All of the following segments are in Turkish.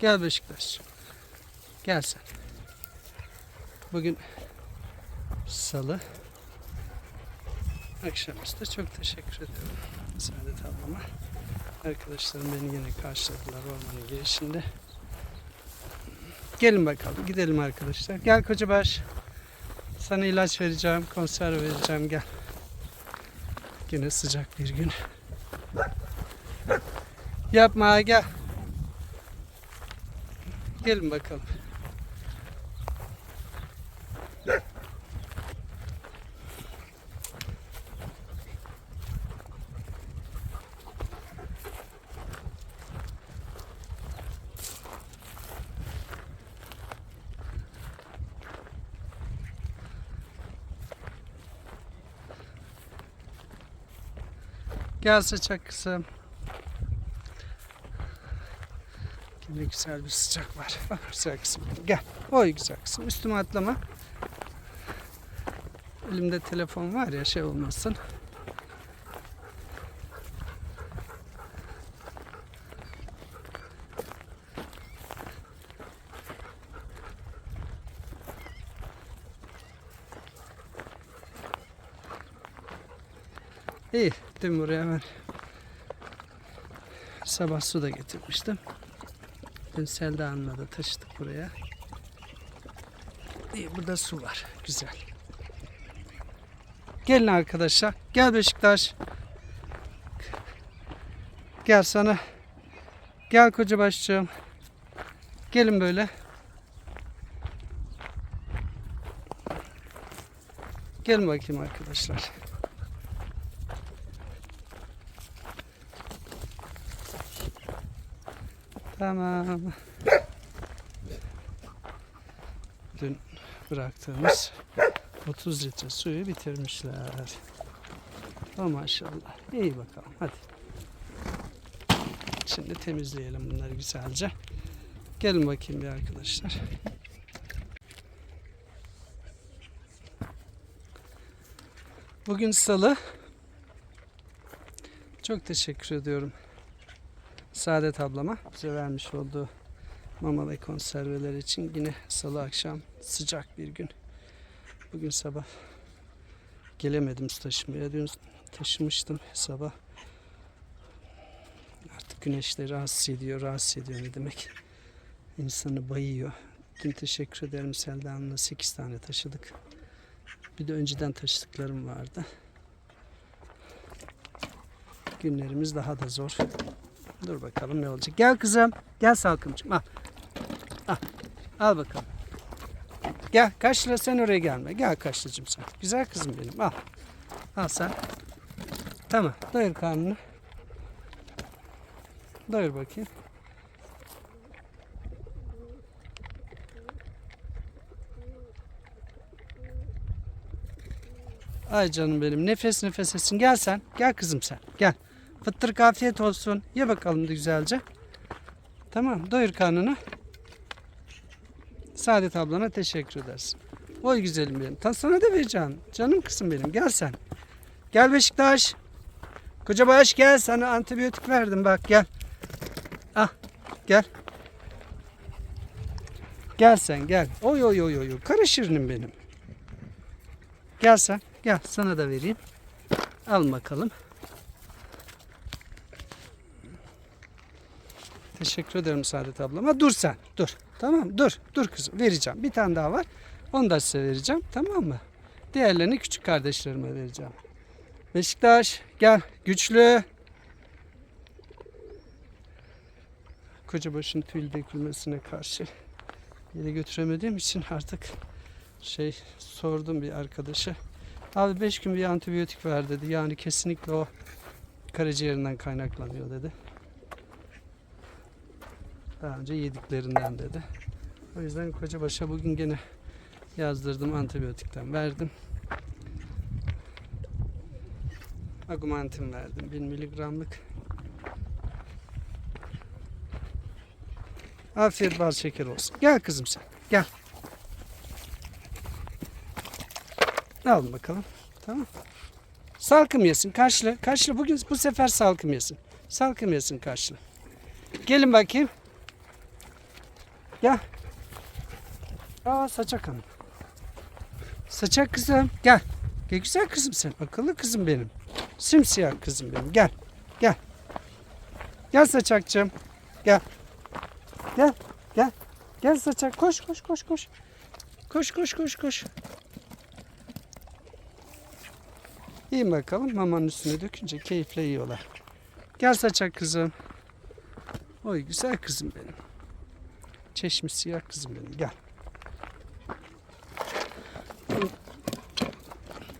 Gel Beşiktaş. Gel sen. Bugün salı. Akşamüstü çok teşekkür ediyorum Saadet ablama. Arkadaşlarım beni yine karşıladılar ormanın girişinde. Gelin bakalım gidelim arkadaşlar. Gel Kocabaş. Sana ilaç vereceğim, konserve vereceğim gel. Yine sıcak bir gün. Yapma gel. Gelin bakalım. Gel sıcak kızım. Yine güzel bir sıcak var. Bak güzel kızım. Gel. Oy güzel kızım. Üstüme atlama. Elimde telefon var ya şey olmasın. İyi. Dün buraya ben sabah su da getirmiştim. Dün Selda Hanım'la da taşıdık buraya. İyi burada su var. Güzel. Gelin arkadaşlar. Gel Beşiktaş. Gel sana. Gel koca başçığım. Gelin böyle. Gelin bakayım arkadaşlar. Tamam. Dün bıraktığımız 30 litre suyu bitirmişler. O maşallah. İyi bakalım hadi. Şimdi temizleyelim bunları güzelce. Gelin bakayım bir arkadaşlar. Bugün salı. Çok teşekkür ediyorum. Saadet ablama bize vermiş olduğu mama ve konserveler için yine salı akşam sıcak bir gün. Bugün sabah gelemedim su taşımaya. Dün taşımıştım sabah. Artık güneşleri rahatsız ediyor. Rahatsız ediyor ne demek? İnsanı bayıyor. Dün teşekkür ederim Selda Hanım'la 8 tane taşıdık. Bir de önceden taşıdıklarım vardı. Günlerimiz daha da zor. Dur bakalım ne olacak. Gel kızım. Gel Salkımcığım. Al. Al. Al bakalım. Gel. Kaşla sen oraya gelme. Gel Kaşlıcığım sen. Güzel kızım benim. Al. Al sen. Tamam. Doyur karnını. Doyur bakayım. Ay canım benim. Nefes nefesesin. Gel sen. Gel kızım sen. Gel. Fıttırık afiyet olsun. Ye bakalım da güzelce. Tamam doyur karnını. Saadet ablana teşekkür edersin. Oy güzelim benim. Ta sana da vereceğim. Canım kızım benim. Gel sen. Gel Beşiktaş. Koca baş gel. Sana antibiyotik verdim bak gel. Ah gel. Gel sen gel. Oy oy oy. oy. Kara şirinim benim. Gel sen. Gel sana da vereyim. Al bakalım. Teşekkür ederim Saadet ablama. Dur sen. Dur. Tamam dur. Dur kızım. Vereceğim. Bir tane daha var. Onu da size vereceğim. Tamam mı? Diğerlerini küçük kardeşlerime vereceğim. Beşiktaş gel. Güçlü. Kocabaşın tüy dökülmesine karşı yere götüremediğim için artık şey sordum bir arkadaşa. Abi 5 gün bir antibiyotik ver dedi. Yani kesinlikle o karaciğerinden kaynaklanıyor dedi. Daha önce yediklerinden dedi. O yüzden Kocabaş'a bugün gene yazdırdım antibiyotikten verdim. Agumentin verdim 1000 miligramlık. Afiyet bal şeker olsun. Gel kızım sen. Gel. Al bakalım. Tamam. Salkım yesin. Karşıla. Karşıla. Bugün bu sefer salkım yesin. Salkım yesin karşıla. Gelin bakayım. Gel. Aa saçak hanım. Saçak kızım gel. Gel güzel kızım sen. Akıllı kızım benim. Simsiyah kızım benim. Gel. Gel. Gel saçakçım. Gel. Gel. Gel. Gel saçak. Koş koş koş koş. Koş koş koş koş. Yiyin bakalım mamanın üstüne dökünce keyifle yiyorlar. Gel saçak kızım. Oy güzel kızım benim. Çeşmiş siyah kızım benim. Gel.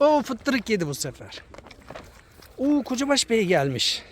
O fıttırık yedi bu sefer. Oo Kocabaş Bey gelmiş.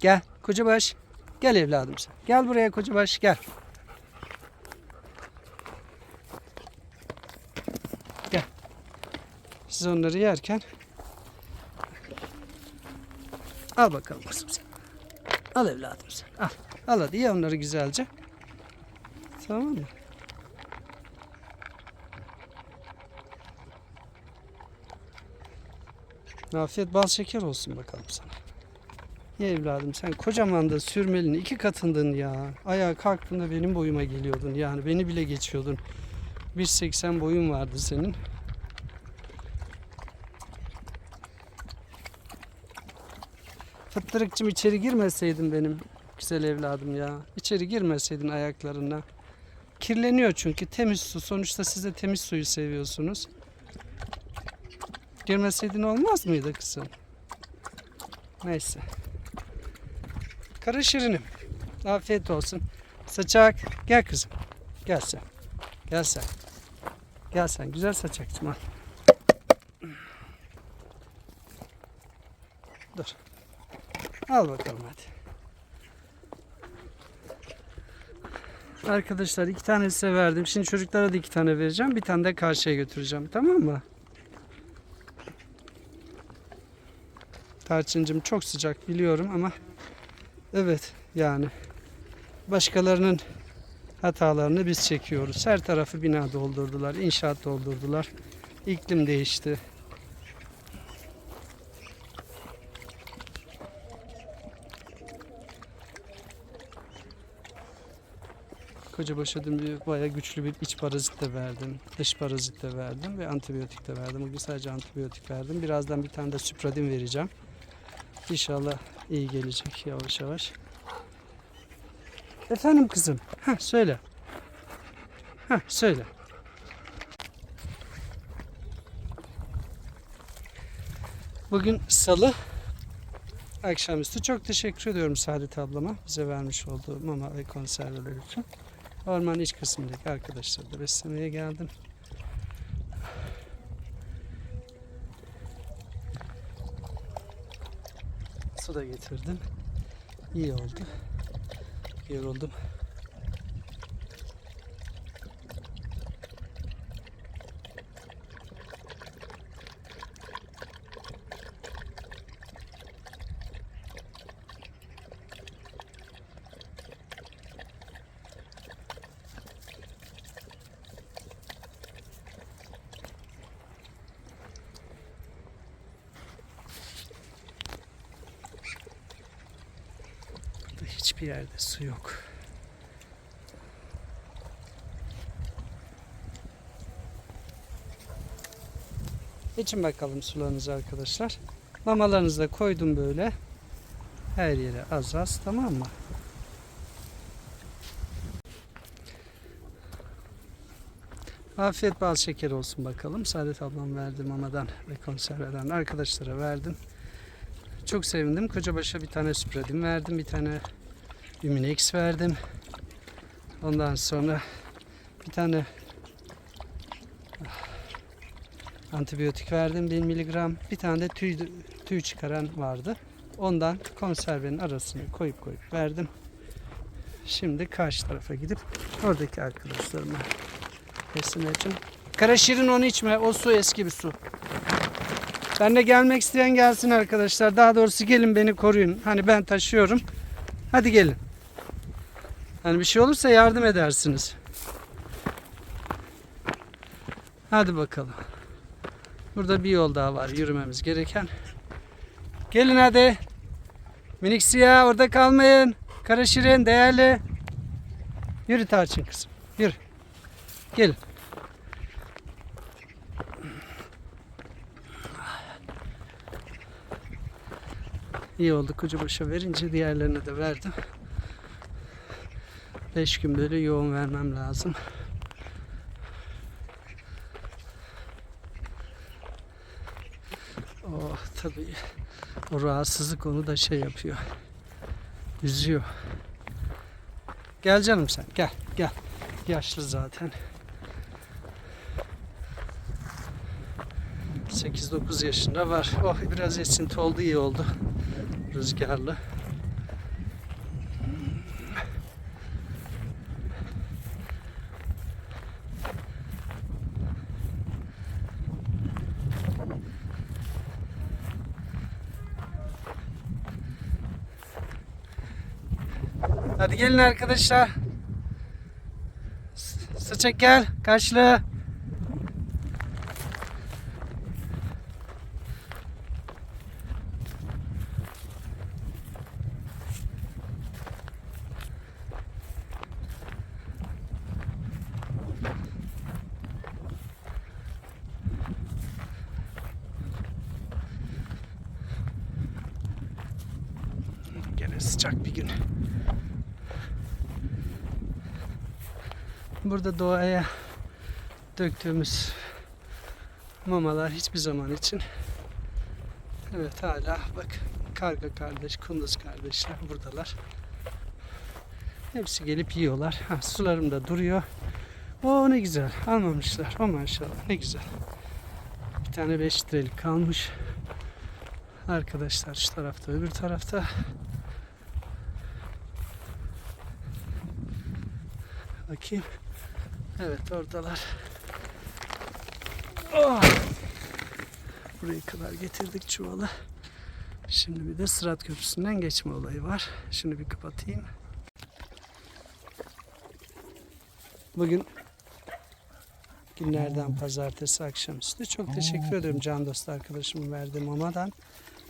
Gel Kocabaş. Gel evladım sen. Gel buraya Kocabaş gel. Gel. Siz onları yerken Al bakalım kızım sen. Al evladım sen. Al. Al hadi ye onları güzelce. Tamam mı? Afiyet bal şeker olsun bakalım sana. Ye evladım sen kocaman da sürmelinin iki katındın ya. Ayağa kalktığında benim boyuma geliyordun yani beni bile geçiyordun. 1.80 boyun vardı senin. Fıttırıkçım içeri girmeseydin benim güzel evladım ya. İçeri girmeseydin ayaklarına. Kirleniyor çünkü temiz su. Sonuçta siz de temiz suyu seviyorsunuz. Girmeseydin olmaz mıydı kızım? Neyse. Kara şirinim. Afiyet olsun. Saçak. Gel kızım. Gel sen. Gel sen. Gel sen. Güzel saçakçım al. Dur. Al bakalım hadi. Arkadaşlar iki tane size verdim. Şimdi çocuklara da iki tane vereceğim. Bir tane de karşıya götüreceğim. Tamam mı? Tarçıncım çok sıcak biliyorum ama evet yani başkalarının hatalarını biz çekiyoruz. Her tarafı bina doldurdular, inşaat doldurdular. İklim değişti. Kocabaş'a dün bir bayağı güçlü bir iç parazit de verdim. Dış parazit de verdim ve antibiyotik de verdim. Bugün sadece antibiyotik verdim. Birazdan bir tane de süpradin vereceğim. İnşallah iyi gelecek yavaş yavaş. Efendim kızım. Ha söyle. Ha söyle. Bugün salı. Akşamüstü çok teşekkür ediyorum Saadet ablama bize vermiş olduğu mama ve konserveler için. Orman iç kısmındaki arkadaşları da beslemeye geldim. Su da getirdim. İyi oldu. Yoruldum. Burada hiçbir yerde su yok. İçin bakalım sularınızı arkadaşlar. Mamalarınızı da koydum böyle. Her yere az az tamam mı? Afiyet bal şeker olsun bakalım. Saadet ablam verdi mamadan ve konserveden arkadaşlara verdim. Çok sevindim. Kocabaş'a bir tane spredim verdim. Bir tane Üminex verdim. Ondan sonra bir tane antibiyotik verdim 1000 miligram. Bir tane de tüy, tüy çıkaran vardı. Ondan konservenin arasına koyup koyup verdim. Şimdi karşı tarafa gidip oradaki arkadaşlarıma beslemeyeceğim. Kara şirin onu içme. O su eski bir su. Ben de gelmek isteyen gelsin arkadaşlar. Daha doğrusu gelin beni koruyun. Hani ben taşıyorum. Hadi gelin. Hani bir şey olursa yardım edersiniz. Hadi bakalım. Burada bir yol daha var yürümemiz gereken. Gelin hadi. Minik siyah orada kalmayın. Kara değerli. Yürü Tarçın kızım. Yürü. Gelin. İyi oldu koca başa verince diğerlerine de verdim. 5 gün böyle yoğun vermem lazım. Oh tabii o rahatsızlık onu da şey yapıyor. Üzüyor. Gel canım sen gel gel. Yaşlı zaten. 8-9 yaşında var. Oh biraz esinti oldu iyi oldu. Rüzgarlı. Hadi gelin arkadaşlar. Sıçak gel. Kaşlı. Gene sıcak bir gün. Burada doğaya döktüğümüz mamalar hiçbir zaman için evet hala bak karga kardeş, kunduz kardeşler buradalar. Hepsi gelip yiyorlar. Ha, sularım da duruyor. O ne güzel. Almamışlar. O maşallah. Ne güzel. Bir tane 5 litrelik kalmış. Arkadaşlar şu tarafta öbür tarafta. Bakayım. Evet oradalar. Oh! Buraya kadar getirdik çuvalı. Şimdi bir de Sırat Köprüsü'nden geçme olayı var. Şunu bir kapatayım. Bugün günlerden pazartesi akşamüstü. Çok teşekkür ederim can dost arkadaşımın verdiği mamadan.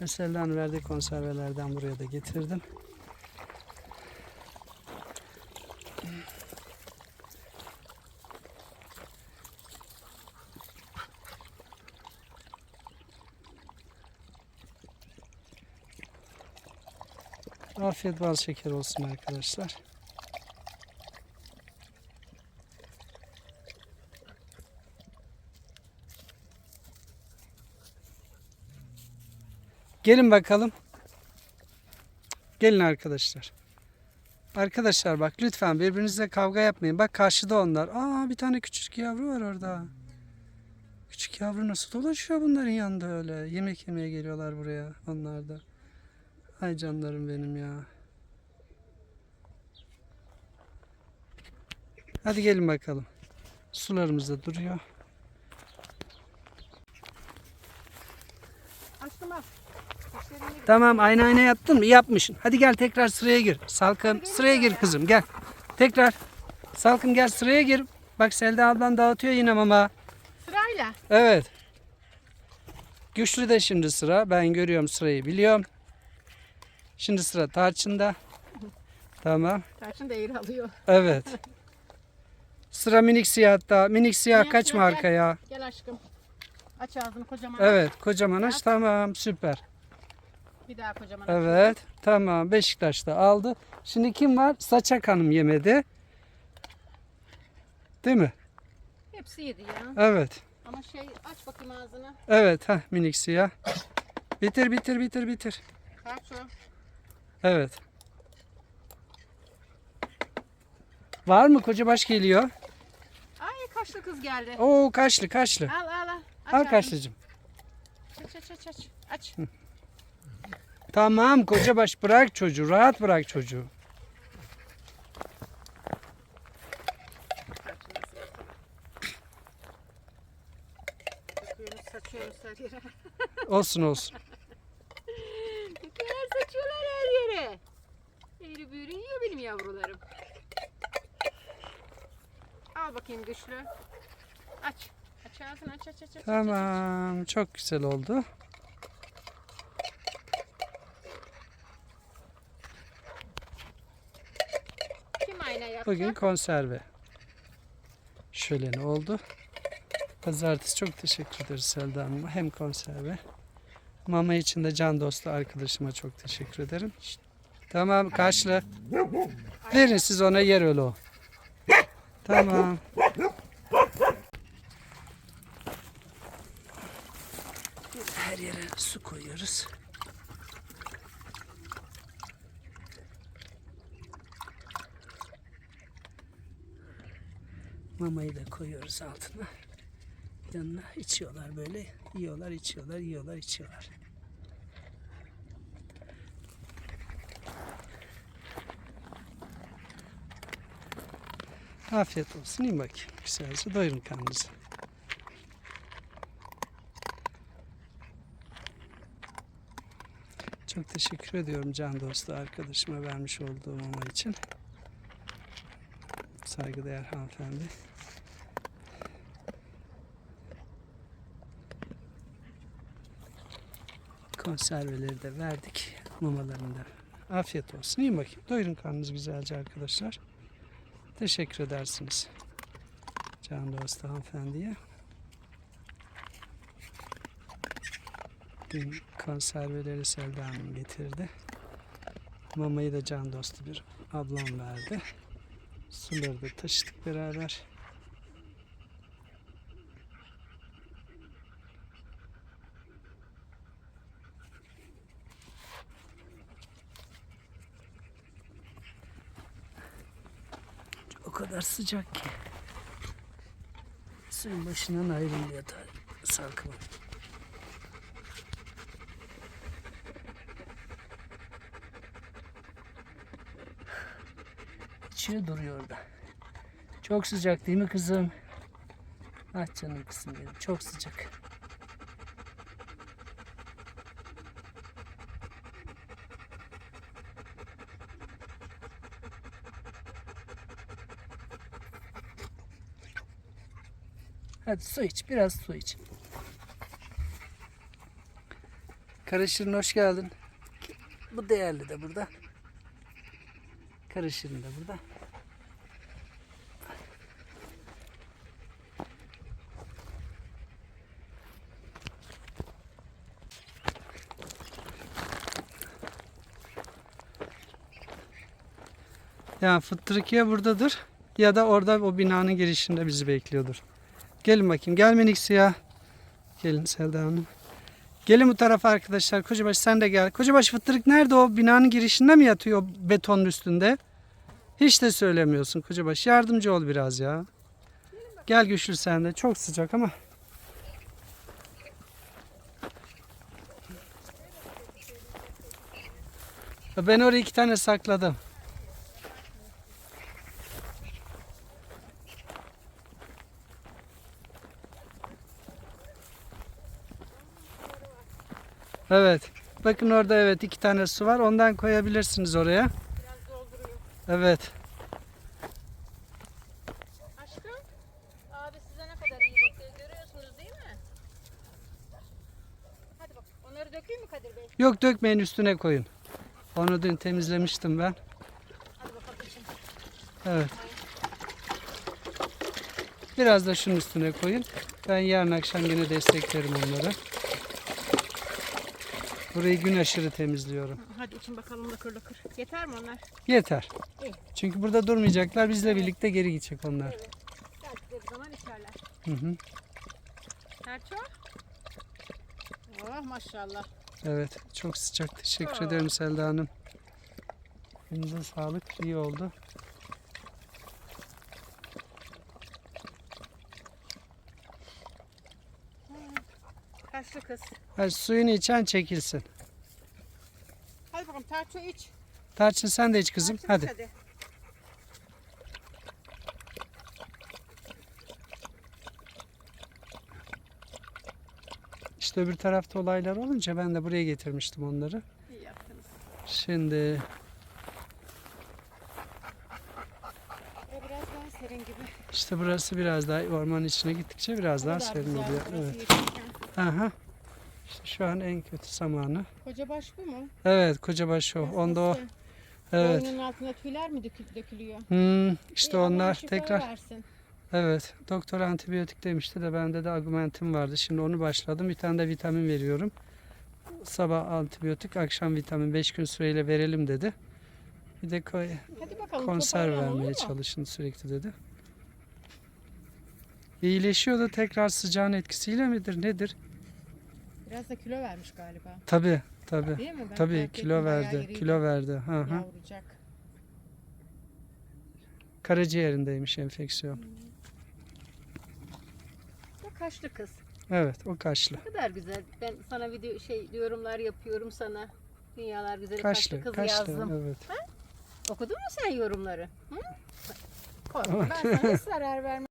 ve Sella'nın verdiği konservelerden buraya da getirdim. Afiyet bal şeker olsun arkadaşlar. Gelin bakalım. Gelin arkadaşlar. Arkadaşlar bak lütfen birbirinizle kavga yapmayın. Bak karşıda onlar. Aa bir tane küçük yavru var orada. Küçük yavru nasıl dolaşıyor bunların yanında öyle. Yemek yemeye geliyorlar buraya onlar da. Ay canlarım benim ya. Hadi gelin bakalım. Sularımız da duruyor. Gör. Tamam aynı ayna yaptın mı? Yapmışsın. Hadi gel tekrar sıraya gir. Salkım sıraya gir kızım gel. Tekrar. Salkım gel sıraya gir. Bak Selda ablan dağıtıyor yine mama. Sırayla. Evet. Güçlü de şimdi sıra. Ben görüyorum sırayı biliyorum. Şimdi sıra tarçında. Tamam. Tarçın da eğri alıyor. Evet. Sıra minik siyahta. Minik siyah Minik kaç siyah marka ya? Gel aşkım. Aç ağzını kocaman. Evet. Kocaman aç. Tamam. Süper. Bir daha kocaman aç. Evet. Tamam. Beşiktaş da aldı. Şimdi kim var? Saçak Hanım yemedi. Değil mi? Hepsi yedi ya. Evet. Ama şey aç bakayım ağzını. Evet. ha minik siyah. Bitir bitir bitir bitir. Kaç o? Evet. Var mı? Koca baş geliyor. Ay kaşlı kız geldi. Oo kaşlı kaşlı. Al al al. Aç Al kaşlıcım. Aç aç aç aç. Aç. Tamam koca baş bırak çocuğu. Rahat bırak çocuğu. Döküyoruz saçıyoruz her yere. Olsun olsun. Döküyorlar saçıyorlar her yere. Eğri büğrü yiyor benim yavrularım. Al bakayım güçlü. Aç. Aç Aç ağzını aç aç aç. aç, aç. Tamam. Çok güzel oldu. Kim ayna yapacak? Bugün konserve. Şöyle ne oldu? Pazartesi çok teşekkür ederiz Selda Hanım'a. Hem konserve. Mama için de can dostu arkadaşıma çok teşekkür ederim. Tamam karşıla. Verin siz ona yer öyle o. Tamam. Her yere su koyuyoruz. Mamayı da koyuyoruz altına. Yanına içiyorlar böyle. Yiyorlar, içiyorlar, yiyorlar, içiyorlar. Afiyet olsun. İyi bakayım. Güzelce doyurun karnınızı. Çok teşekkür ediyorum can dostu arkadaşıma vermiş olduğu mama için. Saygıdeğer hanımefendi. Konserveleri de verdik. Mamalarını da. Afiyet olsun. İyi bakayım. Doyurun karnınızı güzelce arkadaşlar. Teşekkür edersiniz. Can dostu hanımefendiye. Dün konserveleri Selda Hanım getirdi. Mamayı da can dostu bir ablam verdi. Suları da taşıdık beraber. O kadar sıcak ki. Suyun başından ayrılmıyor da salkımı. İçiyor duruyor orada. Çok sıcak değil mi kızım? Ah canım kızım benim. Çok sıcak. Hadi su iç. Biraz su iç. Karışırın hoş geldin. Bu değerli de burada. Karışırın da burada. Ya fıttırık ya buradadır ya da orada o binanın girişinde bizi bekliyordur. Gelin bakayım. Gel minik siyah. Gelin Selda Hanım. Gelin bu tarafa arkadaşlar. Kocabaş sen de gel. Kocabaş fıttırık nerede o? Binanın girişinde mi yatıyor betonun üstünde? Hiç de söylemiyorsun Kocabaş. Yardımcı ol biraz ya. Gel güçlü sen de. Çok sıcak ama. Ben oraya iki tane sakladım. Evet. Bakın orada evet iki tane su var. Ondan koyabilirsiniz oraya. Biraz dolduruyor. Evet. Aşkım. Abi size ne kadar iyi bakıyor görüyorsunuz değil mi? Hadi bak onları dökeyim mi Kadir Bey? Yok dökmeyin üstüne koyun. Onu dün temizlemiştim ben. Hadi bakalım için. Evet. Biraz da şunun üstüne koyun. Ben yarın akşam yine desteklerim onları. Burayı gün aşırı temizliyorum. Hadi için bakalım lakır lakır. Yeter mi onlar? Yeter. İyi. Çünkü burada durmayacaklar. Bizle birlikte geri gidecek onlar. Evet. Belki de bir zaman içerler. Hı hı. Serço. Oh maşallah. Evet. Çok sıcak. Teşekkür Aa. ederim Selda Hanım. Elinize sağlık. İyi oldu. Kaçlı kız. Hadi suyunu içen çekilsin. Hadi bakalım Serço iç. Tarçın sen de iç kızım. İç Hadi. hadi. İşte öbür tarafta olaylar olunca ben de buraya getirmiştim onları. İyi yaptınız. Şimdi biraz daha serin gibi. İşte burası biraz daha ormanın içine gittikçe biraz daha kadar serin oluyor. Evet. Aha. İşte şu an en kötü zamanı. Koca baş bu mu? Evet kocabaş o. Onda o. Evet. Boynunun altında tüyler mi dökül- dökülüyor? Hmm, işte Allah onlar şifa tekrar versin. Evet, doktor antibiyotik demişti de bende de augmentin vardı. Şimdi onu başladım. Bir tane de vitamin veriyorum. Sabah antibiyotik, akşam vitamin 5 gün süreyle verelim dedi. Bir de koy- Hadi bakalım olur vermeye mu? çalışın sürekli dedi. İyileşiyor da tekrar sıcağın etkisiyle midir nedir? Biraz da kilo vermiş galiba. Tabi tabi. Değil mi? Ben Tabii fark kilo ettim, bayağı verdi. iriydi, Kilo verdi. Hı hı. Yavrucak. Karaciğerindeymiş enfeksiyon. Bu kaşlı kız. Evet, o kaşlı. Ne kadar güzel. Ben sana video şey yorumlar yapıyorum sana. Dünyalar güzeli Kaşlı, kaşlı, kız kaşlı. yazdım. Evet. Okudun mu sen yorumları? Hı? Korkma ben sana zarar vermem.